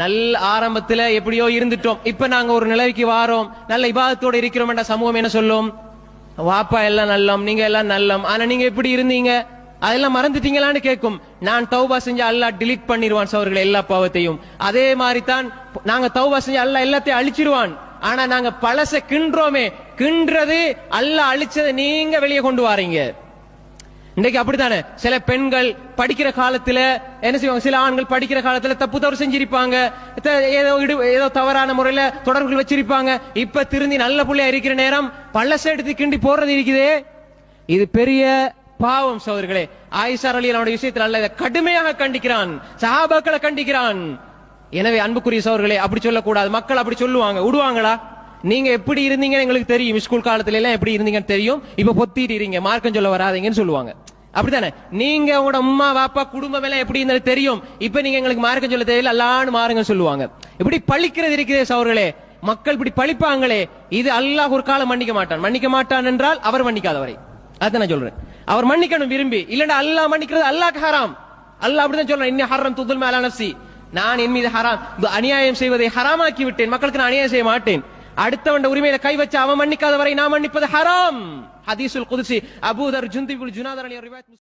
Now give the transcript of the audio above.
நல்ல ஆரம்பத்துல எப்படியோ இருந்துட்டோம். இப்ப நாங்க ஒரு நிலைக்கு வாரோம். நல்ல இபாதத்தோட இருக்கிறோம் சமூகம் என்ன சொல்லும்? வாப்பா எல்லாம் நல்லம் நீங்க எல்லாம் நல்லம். ஆனா நீங்க எப்படி இருந்தீங்க? அதெல்லாம் மறந்துட்டீங்களான்னு கேட்கும் நான் தௌபா செஞ்சு அல்லாஹ் டிலீட் பண்ணிடுவான் அவர்கள் எல்லா பாவத்தையும். அதே மாதிரி தான் நாங்க தௌபா செஞ்சு அல்லா எல்லாத்தையும் அழிச்சிருவான். ஆனா நாங்க பழச கின்றோமே. கின்றது அல்ல அழிச்சதை நீங்க வெளியே கொண்டு வாரீங்க. இன்னைக்கு அப்படித்தானே? சில பெண்கள் படிக்கிற காலத்துல என்ன செய்வாங்க? சில ஆண்கள் படிக்கிற காலத்துல தப்பு தவறு செஞ்சிருப்பாங்க. ஏதோ இடு ஏதோ தவறான முறையில தொடர்புகள் வச்சிருப்பாங்க. இப்ப திருந்தி நல்ல புள்ளையா இருக்கிற நேரம் பள்ளச எடுத்து கிண்டி போறது இருக்குதே. இது பெரிய பாவம் சோதர்களே ஆயிஷா அலி அவனுடைய விஷயத்தில் அல்ல இதை கடுமையாக கண்டிக்கிறான். சஹாபாக்களை கண்டிக்கிறான். எனவே அன்புக்குரிய சோர்களே அப்படி சொல்லக்கூடாது. மக்கள் அப்படி சொல்லுவாங்க. விடுவாங்களா நீங்க எப்படி இருந்தீங்கன்னு எங்களுக்கு தெரியும். ஸ்கூல் காலத்துல எல்லாம் எப்படி இருந்தீங்கன்னு தெரியும். இப்ப பொத்திட்டு இருங்க. மார்க்கம் சொல்ல வராதீங்கன்னு சொல்லுவாங்க. அப்படித்தானே? நீங்க உங்களோட அம்மா வாப்பா குடும்பம் எல்லாம் எப்படி இருந்தது தெரியும். இப்ப நீங்க எங்களுக்கு மார்க்கம் சொல்ல தெரியல அல்லான்னு மாறுங்க சொல்லுவாங்க. இப்படி பழிக்கிறது இருக்கிறதே சோர்களே மக்கள் இப்படி பழிப்பாங்களே. இது அல்லாஹ் ஒரு காலம் மன்னிக்க மாட்டான். மன்னிக்க மாட்டான் என்றால் அவர் மன்னிக்காதவரை. அதான் நான் சொல்றேன். அவர் மன்னிக்கணும் விரும்பி. இல்லைன்னா அல்லாஹ் மன்னிக்கிறது அல்லாஹ் ஹராம். அல்லாஹ் அப்படிதான் சொல்றேன் இன்னும் ஹரம் துதுல் மேல நப்சி நான் என் மீது ஹராம். அநியாயம் செய்வதை ஹராமாக்கி விட்டேன். மக்களுக்கு நான் அநியாயம் செய்ய மாட்டேன். அடுத்தவன் உரிமையில கை வச்சு அவன் மன்னிக்காத வரை நான் மன்னிப்பது ஹராம். ஹதீசுல் குதிசி அபூதர் ஜுந்திபுல் ஜுனாதர் அலி